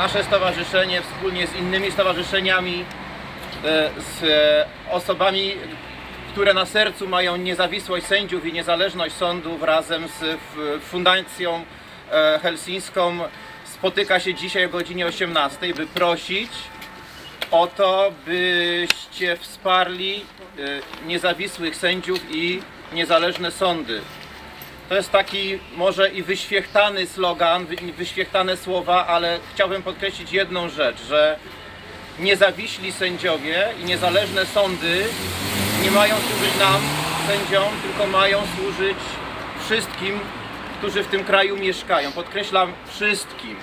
nasze stowarzyszenie wspólnie z innymi stowarzyszeniami, e, z e, osobami, które na sercu mają niezawisłość sędziów i niezależność sądów razem z Fundacją e, Helsińską spotyka się dzisiaj o godzinie 18, by prosić o to, byście wsparli niezawisłych sędziów i niezależne sądy. To jest taki może i wyświechtany slogan, wy- wyświechtane słowa, ale chciałbym podkreślić jedną rzecz, że niezawiśli sędziowie i niezależne sądy nie mają służyć nam, sędziom, tylko mają służyć wszystkim, którzy w tym kraju mieszkają. Podkreślam wszystkim,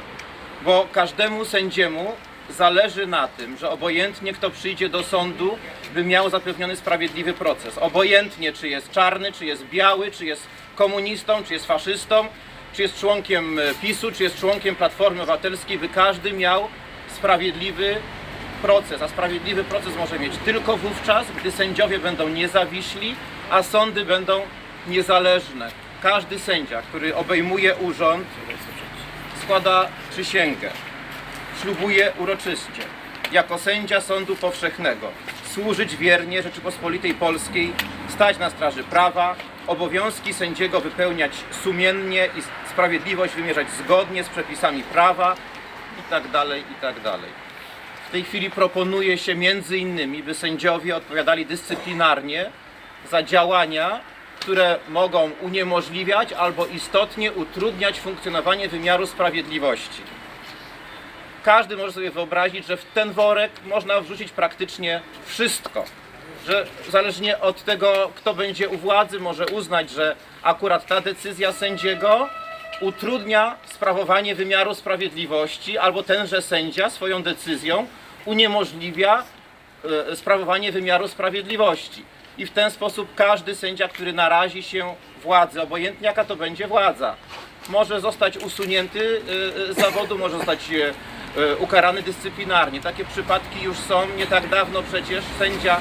bo każdemu sędziemu zależy na tym, że obojętnie kto przyjdzie do sądu, by miał zapewniony sprawiedliwy proces. Obojętnie czy jest czarny, czy jest biały, czy jest komunistą, czy jest faszystą, czy jest członkiem e, PiSu, czy jest członkiem Platformy Obywatelskiej, by każdy miał sprawiedliwy proces, a sprawiedliwy proces może mieć tylko wówczas, gdy sędziowie będą niezawiśli, a sądy będą niezależne. Każdy sędzia, który obejmuje urząd, składa przysięgę. Ślubuje uroczyście, jako sędzia sądu powszechnego, służyć wiernie Rzeczypospolitej Polskiej, stać na straży prawa, obowiązki sędziego wypełniać sumiennie i sprawiedliwość wymierzać zgodnie z przepisami prawa i tak dalej, i tak. W tej chwili proponuje się między innymi, by sędziowie odpowiadali dyscyplinarnie za działania, które mogą uniemożliwiać albo istotnie utrudniać funkcjonowanie wymiaru sprawiedliwości. Każdy może sobie wyobrazić, że w ten worek można wrzucić praktycznie wszystko. Że zależnie od tego, kto będzie u władzy, może uznać, że akurat ta decyzja sędziego utrudnia sprawowanie wymiaru sprawiedliwości, albo tenże sędzia swoją decyzją uniemożliwia e, sprawowanie wymiaru sprawiedliwości. I w ten sposób każdy sędzia, który narazi się władzy, obojętnie jaka to będzie władza, może zostać usunięty e, e, z zawodu, może zostać ukarany dyscyplinarnie. Takie przypadki już są. Nie tak dawno przecież sędzia,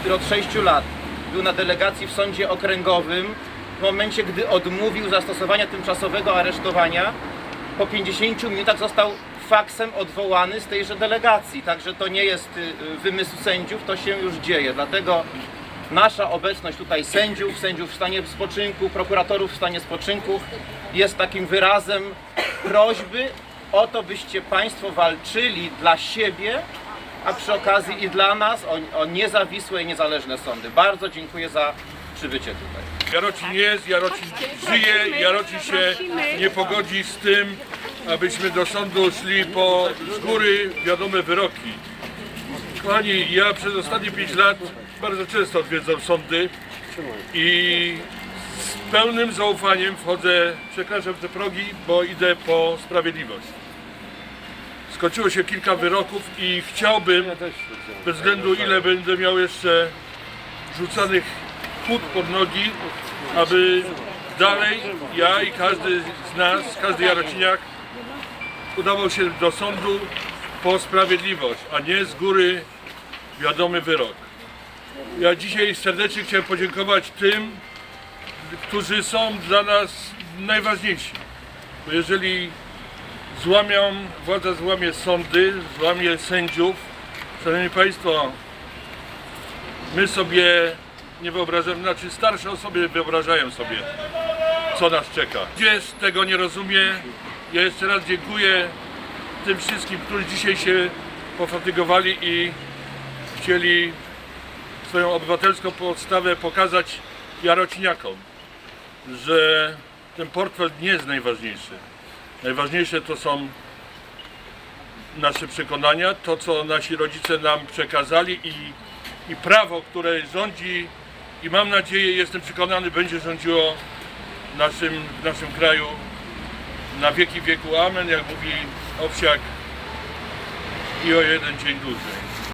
który od 6 lat był na delegacji w sądzie okręgowym, w momencie gdy odmówił zastosowania tymczasowego aresztowania, po 50 minutach został faksem odwołany z tejże delegacji. Także to nie jest y, y, wymysł sędziów, to się już dzieje. Dlatego nasza obecność tutaj sędziów, sędziów w stanie spoczynku, prokuratorów w stanie spoczynku jest takim wyrazem prośby o to, byście Państwo walczyli dla siebie, a przy okazji i dla nas o, o niezawisłe i niezależne sądy. Bardzo dziękuję za przybycie tutaj. Jarocin jest, Jarocin żyje, Jarocin się nie pogodzi z tym, abyśmy do sądu szli po z góry wiadome wyroki. Kochani, ja przez ostatnie 5 lat bardzo często odwiedzam sądy i z pełnym zaufaniem wchodzę, przekraczam te progi, bo idę po sprawiedliwość. Skończyło się kilka wyroków i chciałbym, bez względu ile będę miał jeszcze rzucanych płód pod nogi, aby dalej ja i każdy z nas, każdy Jarociniak udawał się do sądu po sprawiedliwość, a nie z góry wiadomy wyrok. Ja dzisiaj serdecznie chciałem podziękować tym, którzy są dla nas najważniejsi. Bo jeżeli złamią, władza złamie sądy, złamie sędziów, Szanowni Państwo, my sobie nie wyobrażamy, znaczy starsze osoby wyobrażają sobie, co nas czeka. Gdzieś tego nie rozumie. Ja jeszcze raz dziękuję tym wszystkim, którzy dzisiaj się pofatygowali i chcieli swoją obywatelską podstawę pokazać Jarociniakom, że ten portfel nie jest najważniejszy. Najważniejsze to są nasze przekonania, to co nasi rodzice nam przekazali i, i prawo, które rządzi i mam nadzieję, jestem przekonany, będzie rządziło naszym, w naszym kraju na wieki wieku. Amen, jak mówi Owsiak i o jeden dzień dłużej.